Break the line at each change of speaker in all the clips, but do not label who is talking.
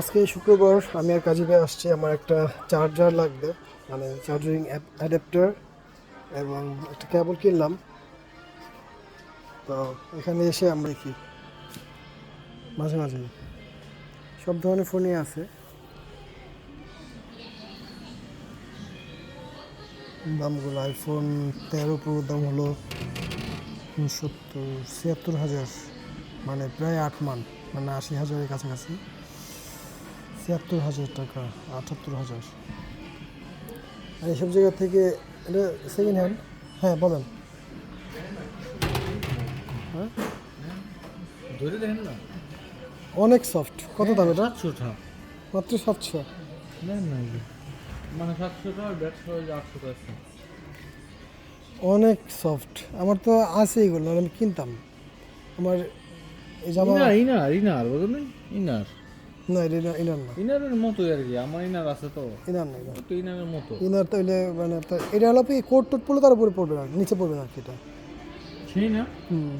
আজকে শুক্রবার আমি আর কাজীবে আসছি, আমার একটা চার্জার লাগবে মানে চার্জিং অ্যাডাপ্টার এবং একটা কেবল কিনলাম। তো এখানে এসে আমরা কি মাঝে মাঝে সব ধরনের ফোনই আছে। দামগুলো আইফোন তেরো প্রো দাম হলো সত্তর ছিয়াত্তর হাজার মানে প্রায় আট মান মানে আশি হাজারের কাছাকাছি। ছিয়াত্তর হাজার টাকা আটাত্তর হাজার। আর এইসব জায়গা থেকে এটা সেকেন্ড হ্যান্ড হ্যাঁ বলেন। হ্যাঁ?
ধরে দেখেন না।
অনেক সফট কত দাম এটা?
সাতশোটা।
মাত্র সাতশো।
না মানে সাতশোটা আর দেড়শো আটশোটা আছে।
অনেক সফট আমার তো আছে এগুলো আমি কিনতাম। আমার এই জামা
ইনার ইনার বুঝলেন না? ইনার।
না এটা ইনার- না
ইনারের মতোই আর কি আমার ইনার আছে তো
ইনার না
তো ইনারের মতো
ইনার তো হইলে মানে এটা হলো আপনি কোট টোট পড়লে তার উপরে পড়বে না নিচে পড়বে না কি এটা
সেই না
হুম।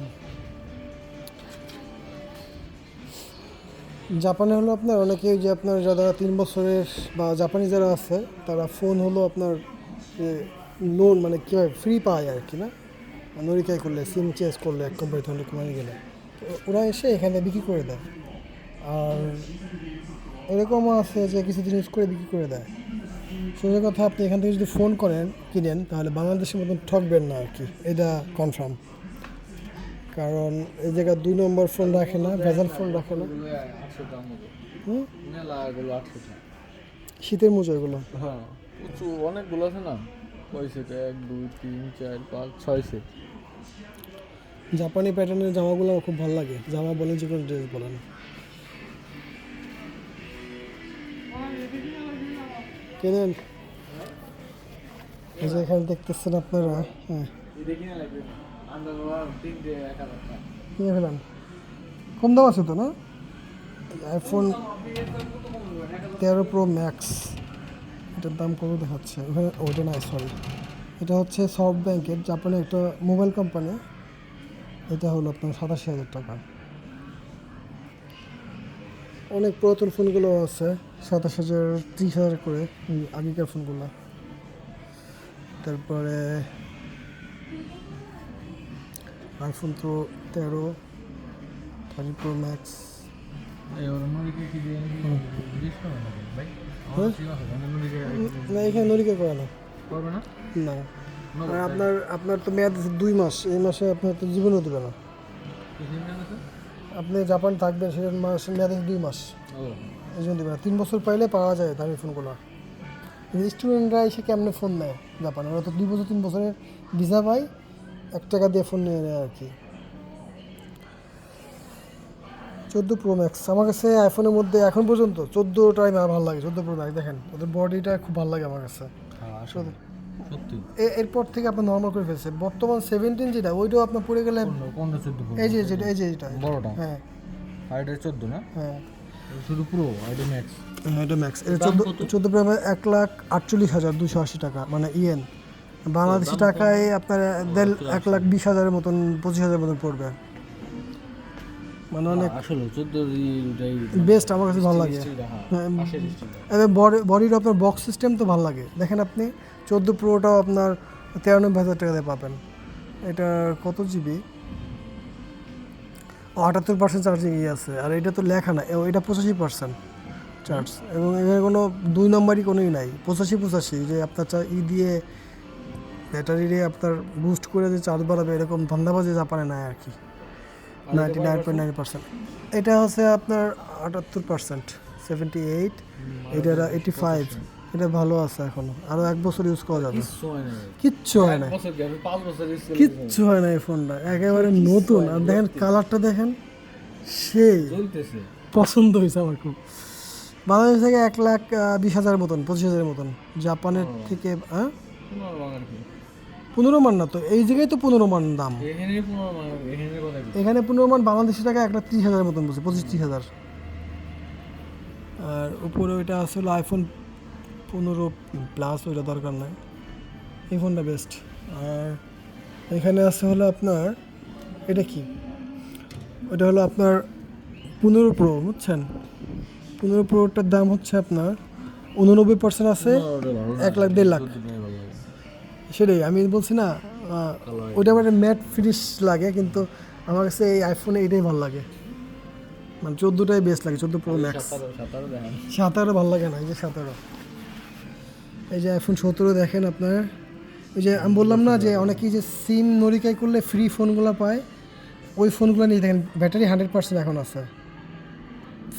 জাপানে হলো আপনার অনেকে যে আপনার যারা তিন বছরের বা জাপানি যারা আছে তারা ফোন হলো আপনার লোন মানে কী হয় ফ্রি পায় আর কি না নরিকায় করলে সিম চেঞ্জ করলে এক কোম্পানি থেকে কোম্পানি গেলে তো ওরা এসে এখানে বিক্রি করে দেয় আর এরকমও আছে যে কিছু জিনিস করে বিক্রি করে দেয়। সোজা কথা আপনি এখান থেকে যদি ফোন করেন কিনেন তাহলে বাংলাদেশের মতন ঠকবেন না আর কি। এটা কনফার্ম কারণ এই জায়গায় দুই নম্বর ফোন রাখে না ভেজাল ফোন রাখে না। শীতের মোজা এগুলো।
হ্যাঁ অনেকগুলো আছে না? সেট এক দুই তিন চার পাঁচ ছয় সেট
জাপানি প্যাটার্নের জামাগুলো আমার খুব ভালো লাগে। জামা বলেন যে কোনো ড্রেস বলেন। কেনেন? এই যে এখানে দেখতেছেন আপনারা হ্যাঁ।
না
নিয়ে ফেলান। কম দাম আছে তো, না? আইফোন তেরো প্রো ম্যাক্স এটার দাম কত দেখাচ্ছে? ওখানে ওটা নাই সরি এটা হচ্ছে সফট ব্যাংকের জাপানের একটা মোবাইল কোম্পানি এটা হলো আপনার সাতাশি হাজার টাকা। অনেক পুরাতন ফোনগুলো আছে, সাতাশ হাজার, ত্রিশ হাজার করে আগেকার ফোনগুলো। তারপরে আইফোন তো তেরো থার্টি প্রো ম্যাক্স এখানে নরিকা করে না।
না।
আপনার আপনার তো মেয়াদ দুই মাস, এই মাসে আপনার তো জীবনও দেবে না। আপনি জাপান থাকবেন সেটা মাস মেয়াদ দুই মাস। এই জন্য দেবে তিন বছর পাইলে পাওয়া যায় দামি ফোনগুলো। স্টুডেন্টরা এসে কেমনে ফোন নেয় জাপানে? ওরা তো দুই বছর তিন বছরের ভিসা পায় এক টাকা দিয়ে ফোন নিয়ে নেয় আর কি। চোদ্দ প্রো ম্যাক্স আমার কাছে আইফোনের মধ্যে এখন পর্যন্ত চোদ্দোটাই আমার ভালো লাগে চোদ্দ প্রো ম্যাক্স দেখেন ওদের বডিটা খুব ভালো লাগে আমার কাছে।
হ্যাঁ
এরপর থেকে আপনার নর্মাল করে ফেলছে। বর্তমান সেভেন্টিন যেটা ওইটাও আপনার পড়ে গেলে
কোনটা চোদ্দ
এই যে যেটা এই যে এটা।
বড়টা?
হ্যাঁ।
আর এটা চোদ্দ না?
হ্যাঁ।
শুধু পুরো এটা ম্যাক্স
এটা ম্যাক্স এটা চোদ্দ? চোদ্দ প্রায় এক লাখ আটচল্লিশ হাজার দুশো আশি টাকা মানে ইয়েন। বাংলাদেশি টাকায় আপনার দেড় এক লাখ বিশ হাজারের মতন পঁচিশ হাজার মতন পড়বে। মানে অনেক
আসলে
বেস্ট আমার কাছে ভালো লাগে।
হ্যাঁ
এবার বডি বডির আপনার বক্স সিস্টেম তো ভালো লাগে। দেখেন আপনি চোদ্দ প্রোটাও আপনার তিরানব্বই হাজার টাকা দিয়ে পাবেন। এটা কত জিবি আটাত্তর পার্সেন্ট চার্জিং ইয়ে আছে। আর এটা তো লেখা না এটা পঁচাশি পার্সেন্ট চার্জ এবং এখানে কোনো দুই নম্বরই কোনোই নাই। পঁচাশি পঁচাশি যে আপনার চা- ই দিয়ে ব্যাটারি দিয়ে আপনার বুস্ট করে যে চার্জ বাড়াবে এরকম ধান্দাবাজি জাপানে নাই আর কি। Ninety nine point nine percent. এটা হচ্ছে আপনার আটাত্তর পার্সেন্ট সেভেন্টি এইট এটা এইটি ফাইভ এটা ভালো আছে এখনও। আরও এক বছর ইউজ করা যাবে। কিচ্ছু হয় না কিচ্ছু হয় না এই ফোনটা। একেবারে নতুন। আর দেখেন কালারটা দেখেন সেই পছন্দ হয়েছে আমার খুব। বাংলাদেশ থেকে এক লাখ বিশ হাজারের মতন পঁচিশ হাজারের মতন। জাপানের থেকে হ্যাঁ?
পনেরো মান
না তো এই জায়গায় তো পনেরো মান দাম।
এখানে পনেরো মান
বাংলাদেশি টাকা এক লাখ ত্রিশ হাজারের মতন বলছে পঁচিশ ত্রিশ হাজার। আর উপরে ওইটা আসলে আইফোন পনেরো প্লাস ওইটা দরকার নাই। এই ফোনটা বেস্ট আর এখানে আছে হলো আপনার এটা কি? ওটা হলো আপনার পনেরো প্রো বুঝছেন? পনেরো প্রোটার দাম হচ্ছে আপনার উননব্বই পার্সেন্ট আছে এক লাখ দেড় লাখ। সেটাই আমি বলছি না ওইটা মানে ম্যাট ফিনিশ লাগে কিন্তু আমার কাছে এই আইফোনে এটাই ভালো লাগে। মানে চোদ্দোটাই বেস্ট লাগে চোদ্দ প্রো ম্যাক্স
সাতারো সাতারো দেখেন।
সাতারো ভালো লাগে না এই যে সাতারো। এই যে আইফোন সতেরো দেখেন আপনার। ওই যে আমি বললাম না যে অনেকেই যে সিম নরিকাই করলে ফ্রি ফোনগুলো পায় ওই ফোনগুলো নিয়ে দেখেন ব্যাটারি হান্ড্রেড পার্সেন্ট এখন আছে।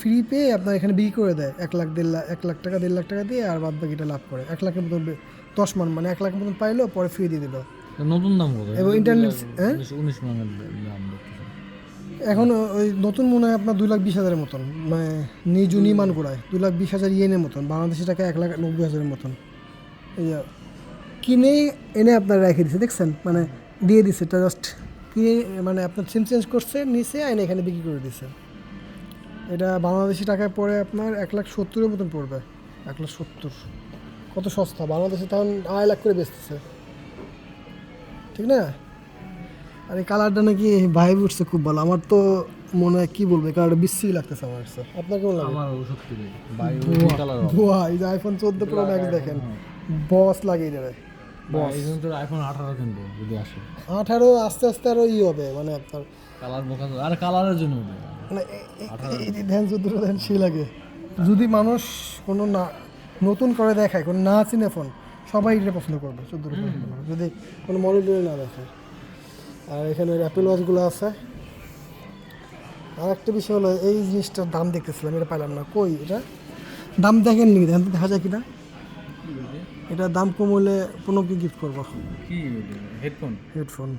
ফ্রি পেয়ে আপনার এখানে বিক্রি করে দেয় এক লাখ দেড় লাখ এক লাখ টাকা দেড় লাখ টাকা দিয়ে আর বাদ বাকিটা লাভ করে এক লাখের মতন বে- দশ মান মানে এক লাখ মতন পাইলো পরে ফ্রি দিয়ে দিল।
নতুন দাম কত?
এবং ইন্টারনেট হ্যাঁ?
উনিশ- উনিশ মানের দাম
এখন ওই নতুন মনে হয় আপনার দুই লাখ বিশ হাজারের মতন মানে নিজু নিমান গোড়ায় দুই লাখ বিশ হাজার ইয়েনের মতন বাংলাদেশি টাকা এক লাখ নব্বই হাজারের মতন। এই কিনে এনে আপনার রেখে দিছে দেখছেন? মানে দিয়ে দিছে এটা জাস্ট কিনে মানে আপনার সিম চেঞ্জ করছে নিচে এনে এখানে বিক্রি করে দিছে। এটা বাংলাদেশি টাকায় পড়ে আপনার এক লাখ সত্তরের মতন পড়বে এক লাখ সত্তর। কত সস্তা? বাংলাদেশে তখন আড়াই লাখ করে বেচতেছে। ঠিক না? আর এই কালারটা নাকি ভাইব উঠছে খুব ভালো। আমার তো মনে হয় কি বলব কালারটা বিশ্রী লাগতেছে আমার কাছে। আপনার কেমন লাগে?
আমার সত্যি
ধোয়া এই যে আইফোন চোদ্দ প্রো ম্যাক্স দেখেন। বস লাগিয়ে দেবে।
আইফোন আঠারো কিনবো যদি আসে।
আঠারো আস্তে আস্তে আরও ই হবে মানে আপনার
কালার বোকা আর কালারের জন্য
মানে ধ্যান ধ্যান সেই লাগে। যদি মানুষ কোনো না নতুন করে দেখায় কোনো না চিনে ফোন সবাই এটা পছন্দ করবে চোদ্দ যদি কোনো মডেল না দেখায় আর এখানে অ্যাপেল ওয়াচগুলো আছে। আর একটা বিষয় হলো এই জিনিসটার দাম দেখতেছিলাম এটা পাইলাম না। কই এটা? দাম দেখেন নি দেখেন দেখা যায় কিনা? এটা দাম কম হলে কি গিফট করব।
কি হেডফোন
হেডফোন